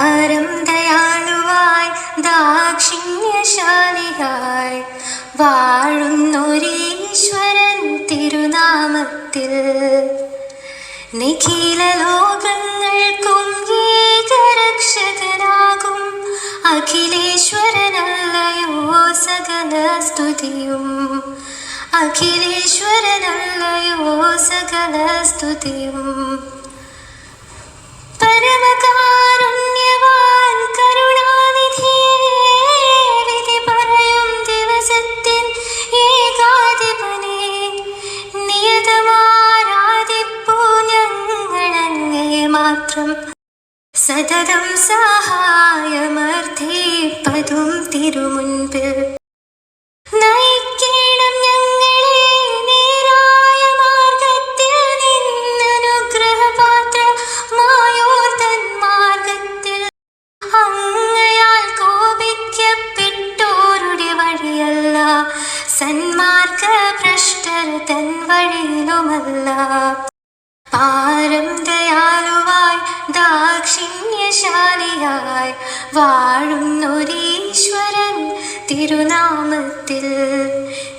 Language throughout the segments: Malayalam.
അരം ദാക്ഷിണ്യശാലിയായി വാഴുന്നൊരീശ്വരൻ തിരുനാമത്തിൽ. നിഖില ലോകങ്ങൾക്കും ഏകരക്ഷകനാകും. അഖിലേശ്വരനല്ലയോ സകല സ്തുതിയും അഖിലേശ്വരനല്ലയോ സകല സ്തുതിയും പരമകാരുണ്യവാൻ കരുണാനിധിയേ വിധി പറയും ദിവസത്തിൻ ഏകാധിപനെ നിയതമാരാധിപ്പൂ ഞങ്ങളങ്ങയെ മാത്രം സതതം സഹായമർത്ഥിപ്പതും തിരുമുൻപിൽ വഴിയിലുമല്ല പാരം ദയാലുവായി ദാക്ഷിണ്യശാലിയായി വാഴുന്നൊരീശ്വരൻ തിരുനാമത്തിൽ.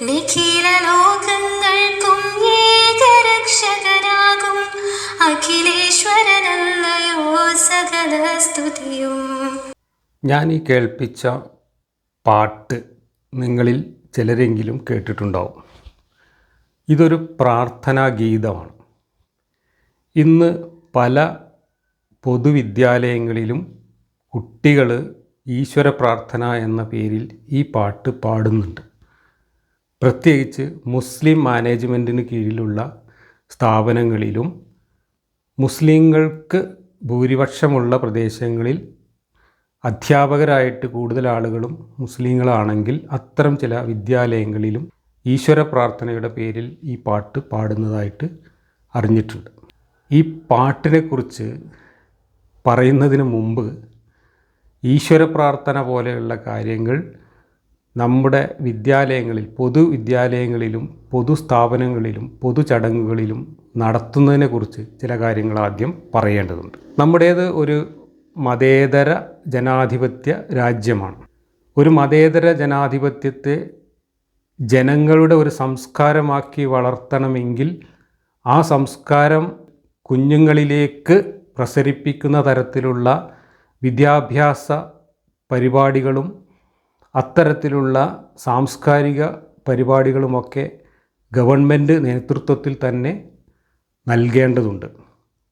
നിഖില ലോകങ്ങൾക്കും ഏകരക്ഷകനാകും അഖിലേശ്വരനല്ലയോ സകല സ്തുതിയും ഞാൻ ഈ കേൾപ്പിച്ച പാട്ട് നിങ്ങളിൽ ചിലരെങ്കിലും കേട്ടിട്ടുണ്ടാവും. ഇതൊരു പ്രാർത്ഥനാ ഗീതമാണ്. ഇന്ന് പല പൊതുവിദ്യാലയങ്ങളിലും കുട്ടികൾ ഈശ്വര പ്രാർത്ഥന എന്ന പേരിൽ ഈ പാട്ട് പാടുന്നുണ്ട്. പ്രത്യേകിച്ച് മുസ്ലിം മാനേജ്മെന്റിന് കീഴിലുള്ള സ്ഥാപനങ്ങളിലും മുസ്ലിങ്ങൾക്ക് ഭൂരിപക്ഷമുള്ള പ്രദേശങ്ങളിൽ അധ്യാപകരായിട്ട് കൂടുതൽ ആളുകളും മുസ്ലിങ്ങളാണെങ്കിൽ അത്തരം ചില വിദ്യാലയങ്ങളിലും ഈശ്വര പ്രാർത്ഥനയുടെ പേരിൽ ഈ പാട്ട് പാടുന്നതായിട്ട് അറിഞ്ഞിട്ടുണ്ട്. ഈ പാട്ടിനെക്കുറിച്ച് പറയുന്നതിന് മുമ്പ് ഈശ്വര പ്രാർത്ഥന പോലെയുള്ള കാര്യങ്ങൾ നമ്മുടെ വിദ്യാലയങ്ങളിൽ പൊതുവിദ്യാലയങ്ങളിലും പൊതുസ്ഥാപനങ്ങളിലും പൊതുചടങ്ങുകളിലും നടത്തുന്നതിനെക്കുറിച്ച് ചില കാര്യങ്ങൾ ആദ്യം പറയേണ്ടതുണ്ട്. നമ്മുടേത് ഒരു മതേതര ജനാധിപത്യ രാജ്യമാണ്. ഒരു മതേതര ജനാധിപത്യത്തെ ജനങ്ങളുടെ ഒരു സംസ്കാരമാക്കി വളർത്തണമെങ്കിൽ ആ സംസ്കാരം കുഞ്ഞുങ്ങളിലേക്ക് പ്രസരിപ്പിക്കുന്ന തരത്തിലുള്ള വിദ്യാഭ്യാസ പരിപാടികളും അത്തരത്തിലുള്ള സാംസ്കാരിക പരിപാടികളുമൊക്കെ ഗവൺമെന്റ് നേതൃത്വത്തിൽ തന്നെ നൽകേണ്ടതുണ്ട്.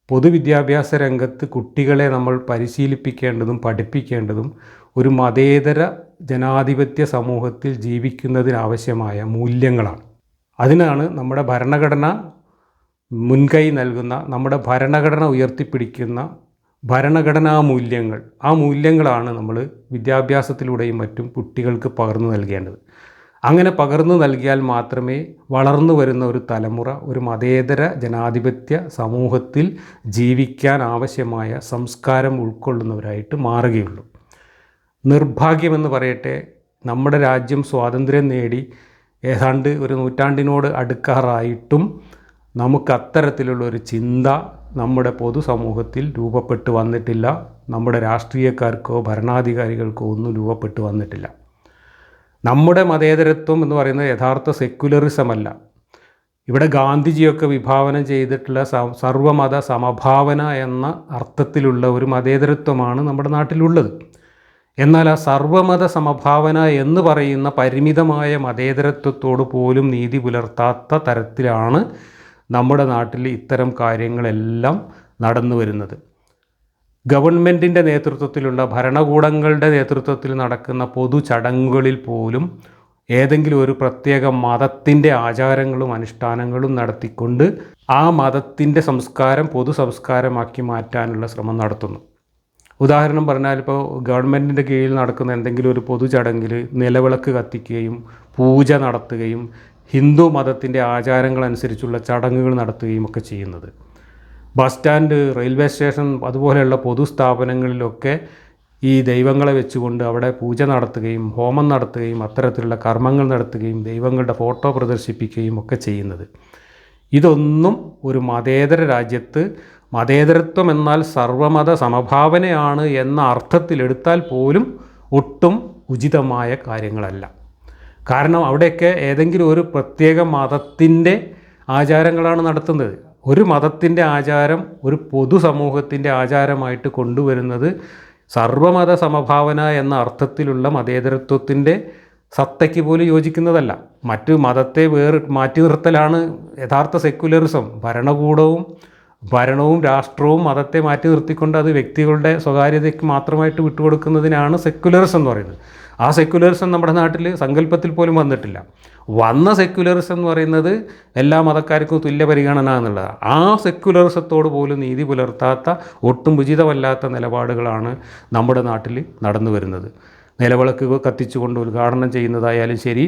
പൊതുവിദ്യാഭ്യാസ രംഗത്ത് കുട്ടികളെ നമ്മൾ പരിശീലിപ്പിക്കേണ്ടതും പഠിപ്പിക്കേണ്ടതും ഒരു മതേതര ജനാധിപത്യ സമൂഹത്തിൽ ജീവിക്കുന്നതിനാവശ്യമായ മൂല്യങ്ങളാണ്. അതിനാണ് നമ്മുടെ ഭരണഘടന മുൻകൈ നൽകുന്ന നമ്മുടെ ഭരണഘടന ഉയർത്തിപ്പിടിക്കുന്ന ഭരണഘടനാ മൂല്യങ്ങൾ. ആ മൂല്യങ്ങളാണ് നമ്മൾ വിദ്യാഭ്യാസത്തിലൂടെയും മറ്റും കുട്ടികൾക്ക് പകർന്നു നൽകേണ്ടത്. അങ്ങനെ പകർന്നു നൽകിയാൽ മാത്രമേ വളർന്നു വരുന്ന ഒരു തലമുറ ഒരു മതേതര ജനാധിപത്യ സമൂഹത്തിൽ ജീവിക്കാൻ ആവശ്യമായ സംസ്കാരം ഉൾക്കൊള്ളുന്നവരായിട്ട് മാറുകയുള്ളൂ. നിർഭാഗ്യമെന്ന് പറയട്ടെ നമ്മുടെ രാജ്യം സ്വാതന്ത്ര്യം നേടി ഏതാണ്ട് ഒരു നൂറ്റാണ്ടിനോട് അടുക്കാറായിട്ടും നമുക്ക് അത്തരത്തിലുള്ള ഒരു ചിന്ത നമ്മുടെ പൊതുസമൂഹത്തിൽ രൂപപ്പെട്ടു വന്നിട്ടില്ല. നമ്മുടെ രാഷ്ട്രീയക്കാർക്കോ ഭരണാധികാരികൾക്കോ ഒന്നും രൂപപ്പെട്ടു വന്നിട്ടില്ല. നമ്മുടെ മതേതരത്വം എന്ന് പറയുന്നത് യഥാർത്ഥ സെക്യുലറിസം അല്ല ഇവിടെ ഗാന്ധിജിയൊക്കെ വിഭാവനം ചെയ്തിട്ടുള്ള സർവമത സമഭാവന എന്ന അർത്ഥത്തിലുള്ള ഒരു മതേതരത്വമാണ് നമ്മുടെ നാട്ടിലുള്ളത്. എന്നാൽ ആ സർവമത സമഭാവന എന്ന് പറയുന്ന പരിമിതമായ മതേതരത്വത്തോട് പോലും നീതി പുലർത്താത്ത തരത്തിലാണ് നമ്മുടെ നാട്ടിൽ ഇത്തരം കാര്യങ്ങളെല്ലാം നടന്നു വരുന്നത്. ഗവൺമെന്റിന്റെ നേതൃത്വത്തിലുള്ള ഭരണകൂടങ്ങളുടെ നേതൃത്വത്തിൽ നടക്കുന്ന പൊതു ചടങ്ങുകളിൽ പോലും ഏതെങ്കിലും ഒരു പ്രത്യേക മതത്തിന്റെ ആചാരങ്ങളും അനുഷ്ഠാനങ്ങളും നടത്തിക്കൊണ്ട് ആ മതത്തിന്റെ സംസ്കാരം പൊതു സംസ്കാരമാക്കി മാറ്റാനുള്ള ശ്രമം നടത്തുന്നു. ഉദാഹരണം പറഞ്ഞാൽ ഇപ്പോൾ ഗവൺമെന്റിന്റെ കീഴിൽ നടക്കുന്ന എന്തെങ്കിലും ഒരു പൊതു ചടങ്ങിൽ നിലവിളക്ക് കത്തിക്കുകയും പൂജ നടത്തുകയും ഹിന്ദു മതത്തിന്റെ ആചാരങ്ങളനുസരിച്ചുള്ള ചടങ്ങുകൾ നടത്തുകയും ഒക്കെ ചെയ്യുന്നത്. ബസ് സ്റ്റാൻഡ് റെയിൽവേ സ്റ്റേഷൻ അതുപോലെയുള്ള പൊതുസ്ഥാപനങ്ങളിലൊക്കെ ഈ ദൈവങ്ങളെ വെച്ചുകൊണ്ട് അവിടെ പൂജ നടത്തുകയും ഹോമം നടത്തുകയും അത്തരത്തിലുള്ള കർമ്മങ്ങൾ നടത്തുകയും ദൈവങ്ങളുടെ ഫോട്ടോ പ്രദർശിപ്പിക്കുകയും ഒക്കെ ചെയ്യുന്നത്. ഇതൊന്നും ഒരു മതേതര രാജ്യത്ത് മതേതരത്വം എന്നാൽ സർവമത സമഭാവനയാണ് എന്ന അർത്ഥത്തിലെടുത്താൽ പോലും ഒട്ടും ഉചിതമായ കാര്യങ്ങളല്ല. കാരണം അവിടെയൊക്കെ ഏതെങ്കിലും ഒരു പ്രത്യേക മതത്തിന്റെ ആചാരങ്ങളാണ് നടത്തുന്നത്. ഒരു മതത്തിന്റെ ആചാരം ഒരു പൊതുസമൂഹത്തിന്റെ ആചാരമായിട്ട് കൊണ്ടുവരുന്നത് സർവമത സമഭാവന എന്ന അർത്ഥത്തിലുള്ള മതേതരത്വത്തിന്റെ സത്തയ്ക്ക് പോലും യോജിക്കുന്നതല്ല. മറ്റു മതത്തെ വേറി മാറ്റി നിർത്തലാണ് യഥാർത്ഥ സെക്യുലറിസം. ഭരണകൂടവും ഭരണവും രാഷ്ട്രവും മതത്തെ മാറ്റി നിർത്തിക്കൊണ്ട് അത് വ്യക്തികളുടെ സ്വകാര്യതയ്ക്ക് മാത്രമായിട്ട് വിട്ടുകൊടുക്കുന്നതിനാണ് സെക്യുലറിസം എന്ന് പറയുന്നത്. ആ സെക്യുലറിസം നമ്മുടെ നാട്ടിൽ സങ്കല്പത്തിൽ പോലും വന്നിട്ടില്ല. വന്ന സെക്യുലറിസം എന്ന് പറയുന്നത് എല്ലാ മതക്കാർക്കും തുല്യ പരിഗണന എന്നുള്ളതാണ്. ആ സെക്യുലറിസത്തോട് പോലും നീതി പുലർത്താത്ത ഒട്ടും ഉചിതമല്ലാത്ത നിലപാടുകളാണ് നമ്മുടെ നാട്ടിൽ നടന്നു വരുന്നത്. നിലവിളക്ക് കത്തിച്ചുകൊണ്ട് ഉദ്ഘാടനം ചെയ്യുന്നതായാലും ശരി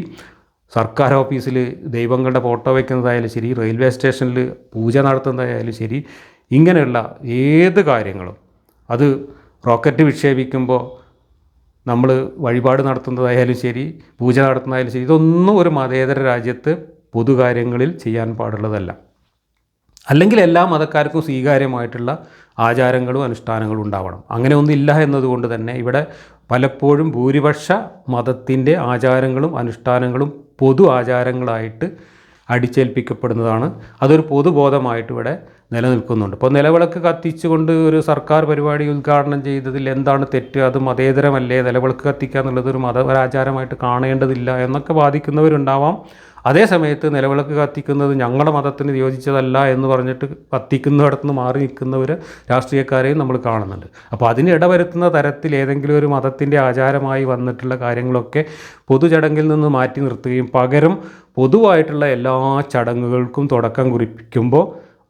സർക്കാർ ഓഫീസിൽ ദൈവങ്ങളുടെ ഫോട്ടോ വയ്ക്കുന്നതായാലും ശരി റെയിൽവേ സ്റ്റേഷനിൽ പൂജ നടത്തുന്നതായാലും ശരി ഇങ്ങനെയുള്ള ഏത് കാര്യങ്ങളും അത് റോക്കറ്റ് വിക്ഷേപിക്കുമ്പോൾ നമ്മൾ വഴിപാട് നടത്തുന്നതായാലും ശരി പൂജ നടത്തുന്നതായാലും ശരി ഇതൊന്നും ഒരു മതേതര രാജ്യത്ത് പൊതുകാര്യങ്ങളിൽ ചെയ്യാൻ പാടുള്ളതല്ല. അല്ലെങ്കിൽ എല്ലാ മതക്കാർക്കും സ്വീകാര്യമായിട്ടുള്ള ആചാരങ്ങളും അനുഷ്ഠാനങ്ങളും ഉണ്ടാവണം. അങ്ങനെ ഒന്നില്ല എന്നതുകൊണ്ട് തന്നെ ഇവിടെ പലപ്പോഴും ഭൂരിപക്ഷ മതത്തിന്റെ ആചാരങ്ങളും അനുഷ്ഠാനങ്ങളും പൊതു ആചാരങ്ങളായിട്ട് അടിച്ചേൽപ്പിക്കപ്പെടുന്നതാണ്. അതൊരു പൊതുബോധമായിട്ട് ഇവിടെ നിലനിൽക്കുന്നുണ്ട്. ഇപ്പോൾ നിലവിളക്ക് കത്തിച്ചുകൊണ്ട് ഒരു സർക്കാർ പരിപാടി ഉദ്ഘാടനം ചെയ്തതിൽ എന്താണ് തെറ്റ്? അത് മതേതരമല്ലേ? നിലവിളക്ക് കത്തിക്കുക എന്നുള്ളത് ഒരു മത ഒരാചാരമായിട്ട് കാണേണ്ടതില്ല എന്നൊക്കെ വാദിക്കുന്നവരുണ്ടാവാം. അതേ സമയത്ത് നിലവിളക്ക് കത്തിക്കുന്നത് ഞങ്ങളുടെ മതത്തിന് യോജിച്ചതല്ല എന്ന് പറഞ്ഞിട്ട് കത്തിക്കുന്നിടത്ത് നിന്ന് മാറി നിൽക്കുന്നവർ രാഷ്ട്രീയക്കാരെയും നമ്മൾ കാണുന്നുണ്ട്. അപ്പോൾ അതിന് ഇടവരുത്തുന്ന തരത്തിൽ ഏതെങ്കിലും ഒരു മതത്തിന്റെ ആചാരമായി വന്നിട്ടുള്ള കാര്യങ്ങളൊക്കെ പൊതുചടങ്ങിൽ നിന്ന് മാറ്റി നിർത്തുകയും പകരം പൊതുവായിട്ടുള്ള എല്ലാ ചടങ്ങുകൾക്കും തുടക്കം കുറിപ്പിക്കുമ്പോൾ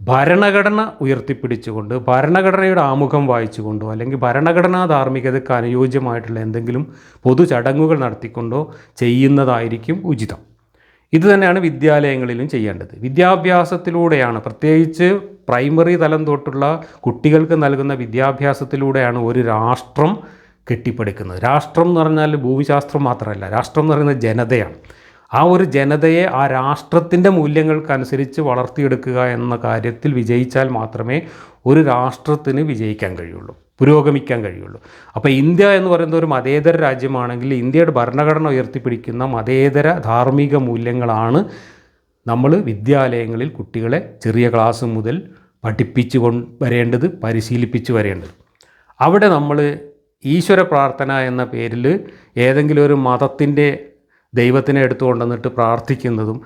ഭരണഘടന ഉയർത്തിപ്പിടിച്ചുകൊണ്ട് ഭരണഘടനയുടെ ആമുഖം വായിച്ചുകൊണ്ടോ അല്ലെങ്കിൽ ഭരണഘടനാ ധാർമ്മികതയ്ക്ക് അനുയോജ്യമായിട്ടുള്ള എന്തെങ്കിലും പൊതു ചടങ്ങുകൾ നടത്തിക്കൊണ്ടോ ചെയ്യുന്നതായിരിക്കും ഉചിതം. ഇത് തന്നെയാണ് വിദ്യാലയങ്ങളിലും ചെയ്യേണ്ടത്. വിദ്യാഭ്യാസത്തിലൂടെയാണ് പ്രത്യേകിച്ച് പ്രൈമറി തലം തൊട്ടുള്ള കുട്ടികൾക്ക് നൽകുന്ന വിദ്യാഭ്യാസത്തിലൂടെയാണ് ഒരു രാഷ്ട്രം കെട്ടിപ്പടുക്കുന്നത്. രാഷ്ട്രം എന്ന് പറഞ്ഞാൽ ഭൂമിശാസ്ത്രം മാത്രമല്ല രാഷ്ട്രം എന്ന് പറയുന്നത് ജനതയാണ്. ആ ഒരു ജനതയെ ആ രാഷ്ട്രത്തിന്റെ മൂല്യങ്ങൾക്കനുസരിച്ച് വളർത്തിയെടുക്കുക എന്ന കാര്യത്തിൽ വിജയിച്ചാൽ മാത്രമേ ഒരു രാഷ്ട്രത്തിന് വിജയിക്കാൻ കഴിയുള്ളൂ. പുരോഗമിക്കാൻ കഴിയുള്ളൂ. അപ്പോൾ ഇന്ത്യ എന്ന് പറയുന്ന ഒരു മതേതര രാജ്യമാണെങ്കിൽ ഇന്ത്യയുടെ ഭരണഘടന ഉയർത്തിപ്പിടിക്കുന്ന മതേതര ധാർമ്മിക മൂല്യങ്ങളാണ് നമ്മൾ വിദ്യാലയങ്ങളിൽ കുട്ടികളെ ചെറിയ ക്ലാസ് മുതൽ പഠിപ്പിച്ചു കൊണ്ട് വരേണ്ടത് പരിശീലിപ്പിച്ചു വരേണ്ടത്. അവിടെ നമ്മൾ ഈശ്വര പ്രാർത്ഥന എന്ന പേരിൽ ഏതെങ്കിലും ഒരു മതത്തിന്റെ ദൈവത്തിനെ എടുത്തു കൊണ്ടുവന്നിട്ട് പ്രാർത്ഥിക്കുന്നതും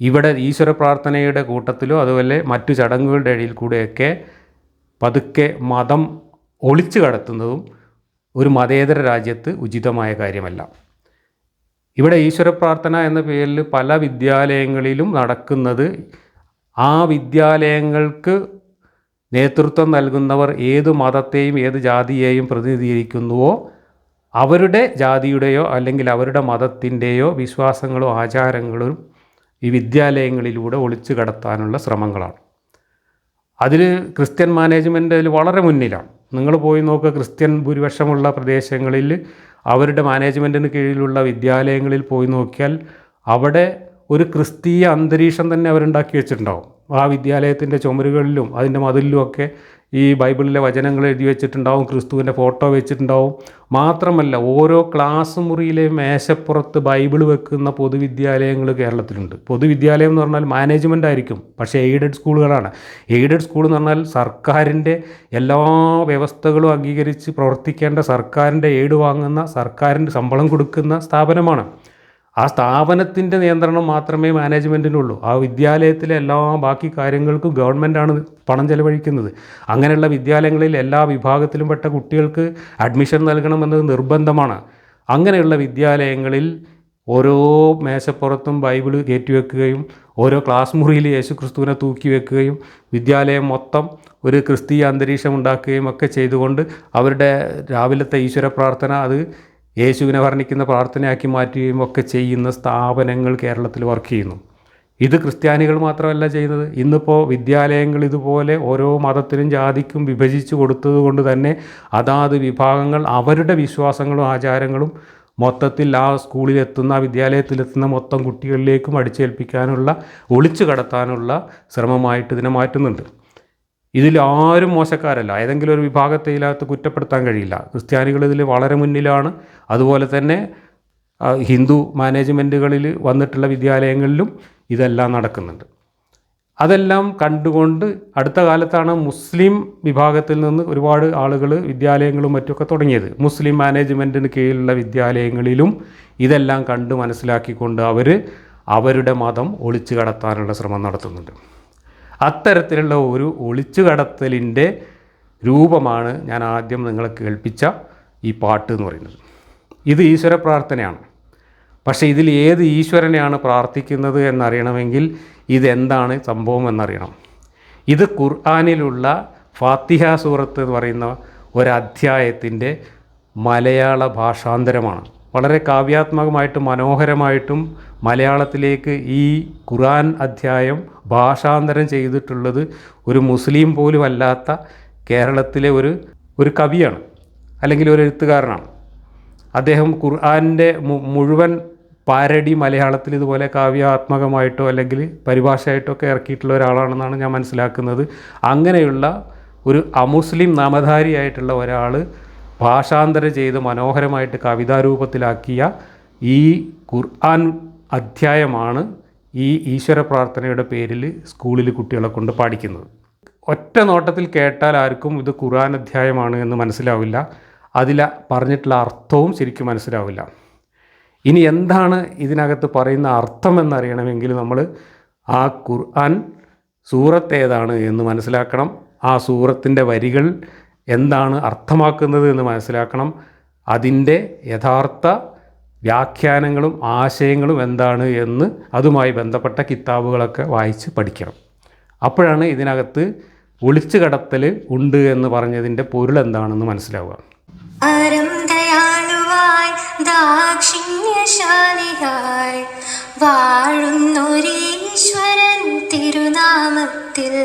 ഇവിടെ ഈശ്വര പ്രാർത്ഥനയുടെ കൂട്ടത്തിലോ അതുപോലെ മറ്റു ചടങ്ങുകളുടെ ഇടയിൽ കൂടെയൊക്കെ പതുക്കെ മതം ഒളിച്ചു കടത്തുന്നതും ഒരു മതേതര രാജ്യത്ത് ഉചിതമായ കാര്യമല്ല. ഇവിടെ ഈശ്വര പ്രാർത്ഥന എന്ന പേരിൽ പല വിദ്യാലയങ്ങളിലും നടക്കുന്നത് ആ വിദ്യാലയങ്ങൾക്ക് നേതൃത്വം നൽകുന്നവർ ഏത് മതത്തെയും ഏത് ജാതിയെയും പ്രതിനിധീകരിക്കുന്നുവോ അവരുടെ ജാതിയുടെയോ അല്ലെങ്കിൽ അവരുടെ മതത്തിന്റെയോ വിശ്വാസങ്ങളോ ആചാരങ്ങളും ഈ വിദ്യാലയങ്ങളിലൂടെ ഒളിച്ചു കടത്താനുള്ള ശ്രമങ്ങളാണ്. അതിൽ ക്രിസ്ത്യൻ മാനേജ്മെന്റിൽ വളരെ മുന്നിലാണ്. നിങ്ങൾ പോയി നോക്കുക ക്രിസ്ത്യൻ ഭൂരിപക്ഷമുള്ള പ്രദേശങ്ങളിൽ അവരുടെ മാനേജ്മെന്റിന് കീഴിലുള്ള വിദ്യാലയങ്ങളിൽ പോയി നോക്കിയാൽ അവിടെ ഒരു ക്രിസ്തീയ അന്തരീക്ഷം തന്നെ അവരുണ്ടാക്കി വെച്ചിട്ടുണ്ടാവും. ആ വിദ്യാലയത്തിന്റെ ചുമരുകളിലും അതിന്റെ മതിലിലും ഒക്കെ ഈ ബൈബിളിലെ വചനങ്ങൾ എഴുതി വെച്ചിട്ടുണ്ടാവും ക്രിസ്തുവിന്റെ ഫോട്ടോ വെച്ചിട്ടുണ്ടാവും. മാത്രമല്ല ഓരോ ക്ലാസ് മുറിയിലെ മേശപ്പുറത്ത് ബൈബിൾ വെക്കുന്ന പൊതുവിദ്യാലയങ്ങൾ കേരളത്തിലുണ്ട്. പൊതുവിദ്യാലയം എന്ന് പറഞ്ഞാൽ മാനേജ്മെന്റ് ആയിരിക്കും പക്ഷേ എയ്ഡഡ് സ്കൂളുകളാണ്. എയ്ഡഡ് സ്കൂൾ എന്ന് പറഞ്ഞാൽ സർക്കാരിന്റെ എല്ലാ വ്യവസ്ഥകളും അംഗീകരിച്ച് പ്രവർത്തിക്കേണ്ട സർക്കാരിന്റെ എയ്ഡ് വാങ്ങുന്ന സർക്കാരിന്റെ ശമ്പളം കൊടുക്കുന്ന സ്ഥാപനമാണ്. ആ സ്ഥാപനത്തിന്റെ നിയന്ത്രണം മാത്രമേ മാനേജ്മെന്റിനുള്ളൂ. ആ വിദ്യാലയത്തിലെ എല്ലാ ബാക്കി കാര്യങ്ങൾക്കും ഗവൺമെന്റാണ് പണം ചെലവഴിക്കുന്നത്. അങ്ങനെയുള്ള വിദ്യാലയങ്ങളിൽ എല്ലാ വിഭാഗത്തിലും പെട്ട കുട്ടികൾക്ക് അഡ്മിഷൻ നൽകണമെന്നത് നിർബന്ധമാണ്. അങ്ങനെയുള്ള വിദ്യാലയങ്ങളിൽ ഓരോ മേശപ്പുറത്തും ബൈബിൾ കയറ്റിവെക്കുകയും ഓരോ ക്ലാസ് മുറിയിൽ യേശു ക്രിസ്തുവിനെ തൂക്കി വെക്കുകയും വിദ്യാലയം മൊത്തം ഒരു ക്രിസ്തീയ അന്തരീക്ഷം ഉണ്ടാക്കുകയും ഒക്കെ ചെയ്തുകൊണ്ട് അവരുടെ രാവിലത്തെ ഈശ്വര പ്രാർത്ഥന അത് യേശുവിനെ വർണിക്കുന്ന പ്രാർത്ഥനയാക്കി മാറ്റുകയും ഒക്കെ ചെയ്യുന്ന സ്ഥാപനങ്ങൾ കേരളത്തിൽ വർക്ക് ചെയ്യുന്നു. ഇത് ക്രിസ്ത്യാനികൾ മാത്രമല്ല ചെയ്യുന്നത്. ഇന്നിപ്പോൾ വിദ്യാലയങ്ങൾ ഇതുപോലെ ഓരോ മതത്തിനും ജാതിക്കും വിഭജിച്ചു കൊടുത്തതുകൊണ്ട് തന്നെ അതാത് വിഭാഗങ്ങൾ അവരുടെ വിശ്വാസങ്ങളും ആചാരങ്ങളും മൊത്തത്തിൽ ആ സ്കൂളിലെത്തുന്ന വിദ്യാലയത്തിലെത്തുന്ന മൊത്തം കുട്ടികളിലേക്കും അടിച്ചേൽപ്പിക്കാനുള്ള ഒളിച്ചു കടത്താനുള്ള ശ്രമമായിട്ട് ഇതിനെ മാറ്റുന്നുണ്ട്. ഇതിൽ ആരും മോശക്കാരല്ല. ഏതെങ്കിലും ഒരു വിഭാഗത്തെ ഇതിനകത്ത് കുറ്റപ്പെടുത്താൻ കഴിയില്ല. ക്രിസ്ത്യാനികൾ ഇതിൽ വളരെ മുന്നിലാണ്. അതുപോലെ തന്നെ ഹിന്ദു മാനേജ്മെന്റുകളിൽ വന്നിട്ടുള്ള വിദ്യാലയങ്ങളിലും ഇതെല്ലാം നടക്കുന്നുണ്ട്. അതെല്ലാം കണ്ടുകൊണ്ട് അടുത്ത കാലത്താണ് മുസ്ലിം വിഭാഗത്തിൽ നിന്ന് ഒരുപാട് ആളുകൾ വിദ്യാലയങ്ങളും മറ്റുമൊക്കെ തുടങ്ങിയത്. മുസ്ലിം മാനേജ്മെന്റിന് കീഴിലുള്ള വിദ്യാലയങ്ങളിലും ഇതെല്ലാം കണ്ട് മനസ്സിലാക്കിക്കൊണ്ട് അവർ അവരുടെ മതം ഒളിച്ചു കടത്താനുള്ള ശ്രമം നടത്തുന്നുണ്ട്. അത്തരത്തിലുള്ള ഒരു ഒളിച്ചു കടത്തലിന്റെ രൂപമാണ് ഞാൻ ആദ്യം നിങ്ങളെ കേൾപ്പിച്ച ഈ പാട്ട് എന്ന് പറയുന്നത്. ഇത് ഈശ്വര പ്രാർത്ഥനയാണ്. പക്ഷേ ഇതിൽ ഏത് ഈശ്വരനെയാണ് പ്രാർത്ഥിക്കുന്നത് എന്നറിയണമെങ്കിൽ ഇതെന്താണ് സംഭവം എന്നറിയണം. ഇത് ഖുർആാനിലുള്ള ഫാത്തിഹ സൂറത്ത് എന്ന് പറയുന്ന ഒരധ്യായത്തിന്റെ മലയാള ഭാഷാന്തരമാണ്. വളരെ കാവ്യാത്മകമായിട്ടും മനോഹരമായിട്ടും മലയാളത്തിലേക്ക് ഈ ഖുറാൻ അധ്യായം ഭാഷാന്തരം ചെയ്തിട്ടുള്ളത് ഒരു മുസ്ലിം പോലും അല്ലാത്ത കേരളത്തിലെ ഒരു ഒരു കവിയാണ് അല്ലെങ്കിൽ ഒരു എഴുത്തുകാരനാണ്. അദ്ദേഹം ഖുർആാനിന്റെ മുഴുവൻ പാരടി മലയാളത്തിൽ ഇതുപോലെ കാവ്യാത്മകമായിട്ടോ അല്ലെങ്കിൽ പരിഭാഷയായിട്ടോ ഒക്കെ ഇറക്കിയിട്ടുള്ള ഒരാളാണെന്നാണ് ഞാൻ മനസ്സിലാക്കുന്നത്. അങ്ങനെയുള്ള ഒരു അമുസ്ലിം നാമധാരിയായിട്ടുള്ള ഒരാൾ ഭാഷാന്തരം ചെയ്ത് മനോഹരമായിട്ട് കവിതാരൂപത്തിലാക്കിയ ഈ ഖുർആൻ അധ്യായമാണ് ഈ ഈശ്വര പ്രാർത്ഥനയുടെ പേരിൽ സ്കൂളിൽ കുട്ടികളെ കൊണ്ട് പാടിക്കുന്നത്. ഒറ്റ നോട്ടത്തിൽ കേട്ടാൽ ആർക്കും ഇത് ഖുർആൻ അധ്യായമാണ് എന്ന് മനസ്സിലാവില്ല. അതിൽ പറഞ്ഞിട്ടുള്ള അർത്ഥവും ശരിക്കും മനസ്സിലാവില്ല. ഇനി എന്താണ് ഇതിനകത്ത് പറയുന്ന അർത്ഥം എന്നറിയണമെങ്കിൽ നമ്മൾ ആ ഖുർആൻ സൂറത്ത് ഏതാണ് എന്ന് മനസ്സിലാക്കണം. ആ സൂറത്തിന്റെ വരികൾ എന്താണ് അർത്ഥമാക്കുന്നത് എന്ന് മനസ്സിലാക്കണം. അതിന്റെ യഥാർത്ഥ വ്യാഖ്യാനങ്ങളും ആശയങ്ങളും എന്താണ് എന്ന് അതുമായി ബന്ധപ്പെട്ട കിതാബുകളൊക്കെ വായിച്ച് പഠിക്കണം. അപ്പോഴാണ് ഇതിനകത്ത് ഒളിച്ചു കടത്തൽ ഉണ്ട് എന്ന് പറഞ്ഞതിന്റെ പൊരുൾ എന്താണെന്ന് മനസ്സിലാവുക. ദാക്ഷിണ്യശാലിയായി വാഴുന്നൊരീശ്വരൻ തിരുനാമത്തിൽ.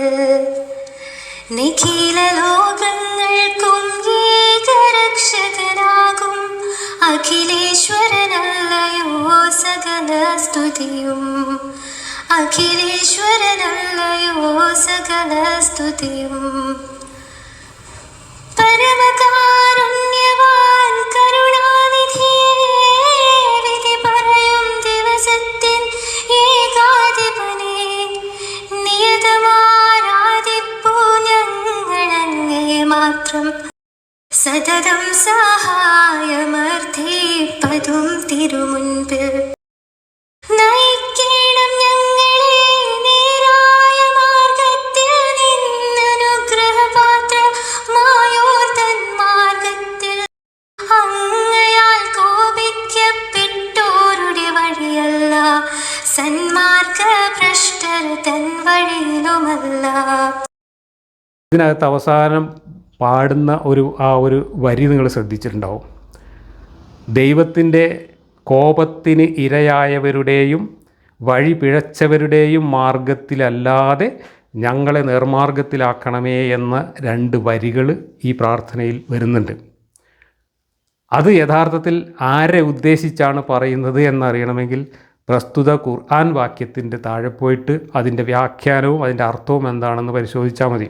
നിഖില ലോകങ്ങൾക്കും ഏകരക്ഷകനാകും അഖിലേശ്വരനല്ലയോ സകല സ്തുതിയും അഖിലേശ്വരനല്ലയോ സകല സ്തുതിയും പരമകാരുണ്യവാൻ കരുണാനിധിയേ മാത്രം സതതം സഹായമർത്ഥിപ്പതും തിരുമുൻപിൽ. നയിക്കണം ഞങ്ങളെ നേരായ മാർഗത്തിൽ നിന്നനുഗ്രഹപാത്രമായോർത്തൻ മാർഗത്തിൽ. അങ്ങയാൽ കോപിക്കപ്പെട്ടോരുടെ വഴിയല്ല സന്മാർഗ ഭ്രഷ്ടർ തൻ വഴിയിലുമല്ല. ഇതിനകത്ത് അവസാനം പാടുന്ന ഒരു ആ ഒരു വരി നിങ്ങൾ ശ്രദ്ധിച്ചിട്ടുണ്ടാവും. ദൈവത്തിന്റെ കോപത്തിന് ഇരയായവരുടെയും വഴി പിഴച്ചവരുടെയും മാർഗത്തിലല്ലാതെ ഞങ്ങളെ നേർമാർഗത്തിലാക്കണമേ എന്ന രണ്ട് വരികൾ ഈ പ്രാർത്ഥനയിൽ വരുന്നുണ്ട്. അത് യഥാർത്ഥത്തിൽ ആരെ ഉദ്ദേശിച്ചാണ് പറയുന്നത് എന്നറിയണമെങ്കിൽ പ്രസ്തുത ഖുർആൻ വാക്യത്തിന്റെ താഴെ പോയിട്ട് അതിന്റെ വ്യാഖ്യാനവും അതിന്റെ അർത്ഥവും എന്താണെന്ന് പരിശോധിച്ചാൽ മതി.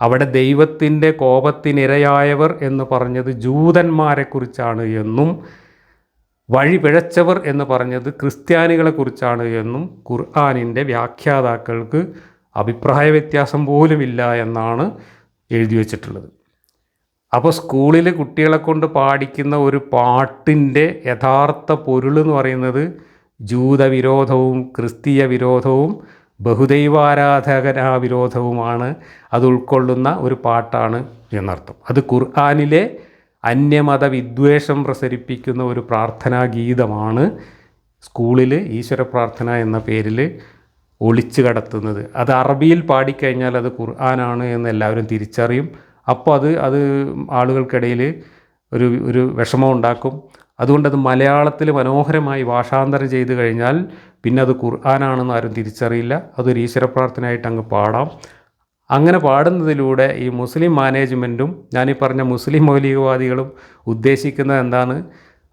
അവിടെ ദൈവത്തിന്റെ കോപത്തിനിരയായവർ എന്ന് പറഞ്ഞത് ജൂതന്മാരെക്കുറിച്ചാണ് എന്നും വഴി പിഴച്ചവർ എന്ന് പറഞ്ഞത് ക്രിസ്ത്യാനികളെക്കുറിച്ചാണ് എന്നും ഖുർആാനിന്റെ വ്യാഖ്യാതാക്കൾക്ക് അഭിപ്രായ വ്യത്യാസം പോലുമില്ല എന്നാണ് എഴുതി വച്ചിട്ടുള്ളത്. അപ്പോൾ സ്കൂളിൽ കുട്ടികളെ കൊണ്ട് പാടിക്കുന്ന ഒരു പാട്ടിന്റെ യഥാർത്ഥ പൊരുൾ എന്ന് പറയുന്നത് ജൂതവിരോധവും ക്രിസ്തീയ വിരോധവും ബഹുദൈവാരാധകനാ വിരോധവുമാണ് അത് ഉൾക്കൊള്ളുന്ന ഒരു പാട്ടാണ് എന്നർത്ഥം. അത് ഖുർആാനിലെ അന്യമത വിദ്വേഷം പ്രസരിപ്പിക്കുന്ന ഒരു പ്രാർത്ഥനാ ഗീതമാണ് സ്കൂളിൽ ഈശ്വര പ്രാർത്ഥന എന്ന പേരിൽ ഒളിച്ചു കടത്തുന്നത്. അത് അറബിയിൽ പാടിക്കഴിഞ്ഞാൽ അത് ഖുർആനാണ് എന്ന് എല്ലാവരും തിരിച്ചറിയും. അപ്പോൾ അത് അത് ആളുകൾക്കിടയിൽ ഒരു ഒരു വിഷമം ഉണ്ടാക്കും. അതുകൊണ്ട് അത് മലയാളത്തിൽ മനോഹരമായി ഭാഷാന്തരം ചെയ്ത് കഴിഞ്ഞാൽ പിന്നെ അത് ഖുർആാനാണെന്ന് ആരും തിരിച്ചറിയില്ല. അതൊരു ഈശ്വര പ്രാർത്ഥനയായിട്ട് അങ്ങ് പാടാം. അങ്ങനെ പാടുന്നതിലൂടെ ഈ മുസ്ലിം മാനേജ്മെന്റും ഞാനീ പറഞ്ഞ മുസ്ലിം മൗലികവാദികളും ഉദ്ദേശിക്കുന്നത് എന്താണ്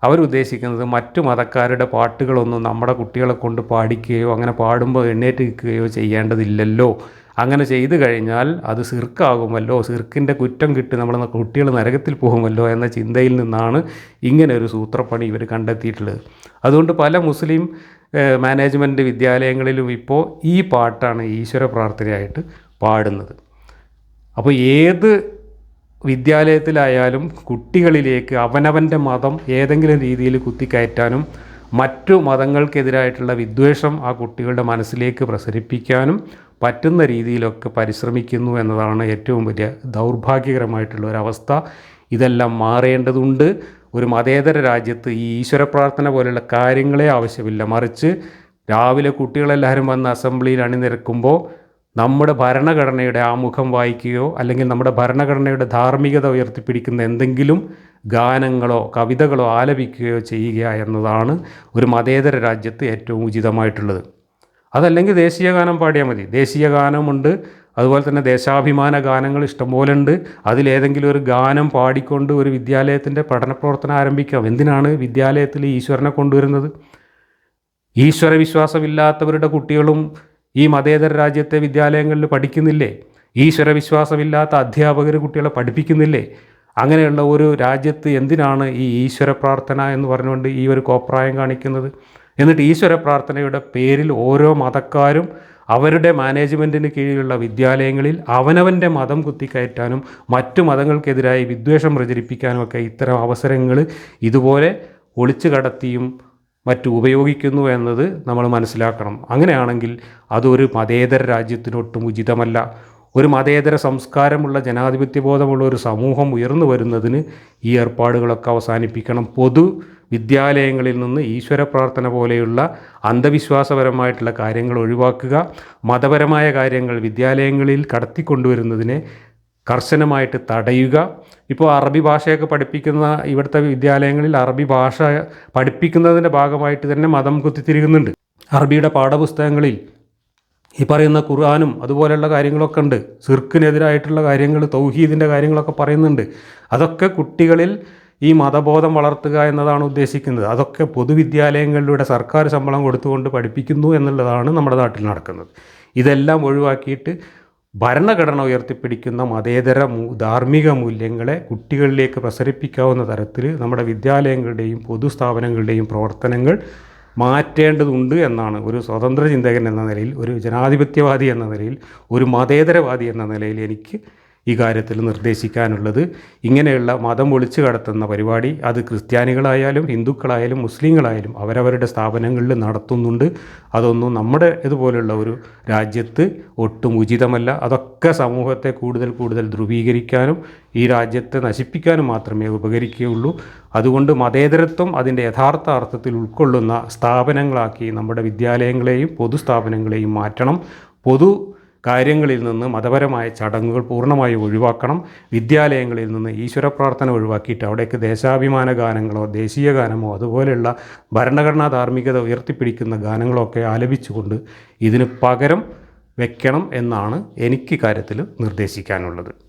അവരുദ്ദേശിക്കുന്നത് മറ്റു മതക്കാരുടെ പാട്ടുകളൊന്നും നമ്മുടെ കുട്ടികളെ കൊണ്ട് പാടിക്കുകയോ അങ്ങനെ പാടുമ്പോൾ എണ്ണേറ്റ് നിൽക്കുകയോ ചെയ്യേണ്ടതില്ലല്ലോ. അങ്ങനെ ചെയ്തു കഴിഞ്ഞാൽ അത് സിർക്കാകുമല്ലോ സിർക്കിന്റെ കുറ്റം കിട്ടി നമ്മൾ കുട്ടികൾ നരകത്തിൽ പോകുമല്ലോ എന്ന ചിന്തയിൽ നിന്നാണ് ഇങ്ങനെ ഒരു സൂത്രപ്പണി ഇവർ കണ്ടെത്തിയിട്ടുള്ളത്. അതുകൊണ്ട് പല മുസ്ലിം മാനേജ്മെന്റ് വിദ്യാലയങ്ങളിലും ഇപ്പോൾ ഈ പാട്ടാണ് ഈശ്വര പ്രാർത്ഥനയായിട്ട് പാടുന്നത്. അപ്പോൾ ഏത് വിദ്യാലയത്തിലായാലും കുട്ടികളിലേക്ക് അവനവന്റെ മതം ഏതെങ്കിലും രീതിയിൽ കുത്തിക്കയറ്റാനും മറ്റു മതങ്ങൾക്കെതിരായിട്ടുള്ള വിദ്വേഷം ആ കുട്ടികളുടെ മനസ്സിലേക്ക് പ്രസരിപ്പിക്കാനും പറ്റുന്ന രീതിയിലൊക്കെ പരിശ്രമിക്കുന്നു എന്നതാണ് ഏറ്റവും വലിയ ദൗർഭാഗ്യകരമായിട്ടുള്ള ഒരവസ്ഥ ഇതെല്ലാം മാറേണ്ടതുണ്ട്. ഒരു മതേതര രാജ്യത്ത് ഈ ഈശ്വര പ്രാർത്ഥന പോലെയുള്ള കാര്യങ്ങളെ ആവശ്യമില്ല. മറിച്ച് രാവിലെ കുട്ടികളെല്ലാവരും വന്ന് അസംബ്ലിയിൽ അണിനിരക്കുമ്പോൾ നമ്മുടെ ഭരണഘടനയുടെ ആമുഖം വായിക്കുകയോ അല്ലെങ്കിൽ നമ്മുടെ ഭരണഘടനയുടെ ധാർമ്മികത ഉയർത്തിപ്പിടിക്കുന്ന എന്തെങ്കിലും ഗാനങ്ങളോ കവിതകളോ ആലപിക്കുകയോ ചെയ്യുക എന്നതാണ് ഒരു മതേതര രാജ്യത്ത് ഏറ്റവും ഉചിതമായിട്ടുള്ളത്. അതല്ലെങ്കിൽ ദേശീയ ഗാനം പാടിയാൽ മതി. ദേശീയ ഗാനമുണ്ട്. അതുപോലെ തന്നെ ദേശാഭിമാന ഗാനങ്ങൾ ഇഷ്ടംപോലെ ഉണ്ട്. അതിലേതെങ്കിലും ഒരു ഗാനം പാടിക്കൊണ്ട് ഒരു വിദ്യാലയത്തിന്റെ പഠന പ്രവർത്തനം ആരംഭിക്കാം. എന്തിനാണ് വിദ്യാലയത്തിൽ ഈശ്വരനെ കൊണ്ടുവരുന്നത്? ഈശ്വര വിശ്വാസമില്ലാത്തവരുടെ കുട്ടികളും ഈ മതേതര രാജ്യത്തെ വിദ്യാലയങ്ങളിൽ പഠിക്കുന്നില്ലേ? ഈശ്വര വിശ്വാസമില്ലാത്ത അധ്യാപകർ കുട്ടികളെ പഠിപ്പിക്കുന്നില്ലേ? അങ്ങനെയുള്ള ഒരു രാജ്യത്ത് എന്തിനാണ് ഈ ഈശ്വര പ്രാർത്ഥന എന്ന് പറഞ്ഞുകൊണ്ട് ഈ ഒരു കോപ്രായം കാണിക്കുന്നത്? എന്നിട്ട് ഈശ്വര പ്രാർത്ഥനയുടെ പേരിൽ ഓരോ മതക്കാരും അവരുടെ മാനേജ്മെന്റിന് കീഴിലുള്ള വിദ്യാലയങ്ങളിൽ അവനവന്റെ മതം കുത്തിക്കയറ്റാനും മറ്റു മതങ്ങൾക്കെതിരായി വിദ്വേഷം പ്രചരിപ്പിക്കാനും ഒക്കെ ഇത്തരം അവസരങ്ങൾ ഇതുപോലെ ഒളിച്ചു കടത്തിയും മറ്റു ഉപയോഗിക്കുന്നു എന്നത് നമ്മൾ മനസ്സിലാക്കണം. അങ്ങനെയാണെങ്കിൽ അതൊരു മതേതര രാജ്യത്തിനൊട്ടും ഉചിതമല്ല. ഒരു മതേതര സംസ്കാരമുള്ള ജനാധിപത്യബോധമുള്ള ഒരു സമൂഹം ഉയർന്നു വരുന്നതിന് ഈ ഏർപ്പാടുകളൊക്കെ അവസാനിപ്പിക്കണം. പൊതു വിദ്യാലയങ്ങളിൽ നിന്ന് ഈശ്വര പ്രാർത്ഥന പോലെയുള്ള അന്ധവിശ്വാസപരമായിട്ടുള്ള കാര്യങ്ങൾ ഒഴിവാക്കുക മതപരമായ കാര്യങ്ങൾ വിദ്യാലയങ്ങളിൽ കടത്തിക്കൊണ്ടുവരുന്നതിനെ കർശനമായിട്ട് തടയുക. ഇപ്പോൾ അറബി ഭാഷയൊക്കെ പഠിപ്പിക്കുന്ന ഇവിടുത്തെ വിദ്യാലയങ്ങളിൽ അറബി ഭാഷ പഠിപ്പിക്കുന്നതിന്റെ ഭാഗമായിട്ട് തന്നെ മതം കുത്തിത്തിരികുന്നുണ്ട് അറബിയുടെ പാഠപുസ്തകങ്ങളിൽ ഈ പറയുന്ന ഖുർആാനും അതുപോലെയുള്ള കാര്യങ്ങളൊക്കെ ഉണ്ട്. സിർക്കിനെതിരായിട്ടുള്ള കാര്യങ്ങൾ തൗഹീദിന്റെ കാര്യങ്ങളൊക്കെ പറയുന്നുണ്ട്. അതൊക്കെ കുട്ടികളിൽ ഈ മതബോധം വളർത്തുക എന്നതാണ് ഉദ്ദേശിക്കുന്നത്. അതൊക്കെ പൊതുവിദ്യാലയങ്ങളിലൂടെ സർക്കാർ ശമ്പളം കൊടുത്തുകൊണ്ട് പഠിപ്പിക്കുന്നു എന്നുള്ളതാണ് നമ്മുടെ നാട്ടിൽ നടക്കുന്നത്. ഇതെല്ലാം ഒഴിവാക്കിയിട്ട് ഭരണഘടന ഉയർത്തിപ്പിടിക്കുന്ന മതേതര ധാർമ്മിക മൂല്യങ്ങളെ കുട്ടികളിലേക്ക് പ്രസരിപ്പിക്കാവുന്ന തരത്തിൽ നമ്മുടെ വിദ്യാലയങ്ങളുടെയും പൊതുസ്ഥാപനങ്ങളുടെയും പ്രവർത്തനങ്ങൾ മാറ്റേണ്ടതുണ്ട് എന്നാണ് ഒരു സ്വതന്ത്ര ചിന്തകൻ എന്ന നിലയിൽ ഒരു ജനാധിപത്യവാദി എന്ന നിലയിൽ ഒരു മതേതരവാദി എന്ന നിലയിൽ എനിക്ക് ഈ കാര്യത്തിൽ നിർദ്ദേശിക്കാനുള്ളത്. ഇങ്ങനെയുള്ള മതം ഒളിച്ചു കടത്തുന്ന പരിപാടി അത് ക്രിസ്ത്യാനികളായാലും ഹിന്ദുക്കളായാലും മുസ്ലിങ്ങളായാലും അവരവരുടെ സ്ഥാപനങ്ങളിൽ നടത്തുന്നുണ്ട്. അതൊന്നും നമ്മുടെ ഇതുപോലുള്ള ഒരു രാജ്യത്ത് ഒട്ടും ഉചിതമല്ല. അതൊക്കെ സമൂഹത്തെ കൂടുതൽ കൂടുതൽ ധ്രുവീകരിക്കാനും ഈ രാജ്യത്തെ നശിപ്പിക്കാനും മാത്രമേ ഉപകരിക്കുകയുള്ളൂ. അതുകൊണ്ട് മതേതരത്വം അതിന്റെ യഥാർത്ഥ അർത്ഥത്തിൽ ഉൾക്കൊള്ളുന്ന സ്ഥാപനങ്ങളാക്കി നമ്മുടെ വിദ്യാലയങ്ങളെയും പൊതുസ്ഥാപനങ്ങളെയും മാറ്റണം. പൊതു കാര്യങ്ങളിൽ നിന്ന് മതപരമായ ചടങ്ങുകൾ പൂർണമായി ഒഴിവാക്കണം. വിദ്യാലയങ്ങളിൽ നിന്ന് ഈശ്വര പ്രാർത്ഥന ഒഴിവാക്കിയിട്ട് അവിടേക്ക് ദേശാഭിമാന ഗാനങ്ങളോ ദേശീയ ഗാനമോ അതുപോലെയുള്ള ഭരണഘടനാ ധാർമ്മികത ഉയർത്തിപ്പിടിക്കുന്ന ഗാനങ്ങളോ ഒക്കെ ആലപിച്ചുകൊണ്ട് ഇതിന് പകരം വെക്കണം എന്നാണ് എനിക്ക് കാര്യത്തിൽ നിർദ്ദേശിക്കാനുള്ളത്.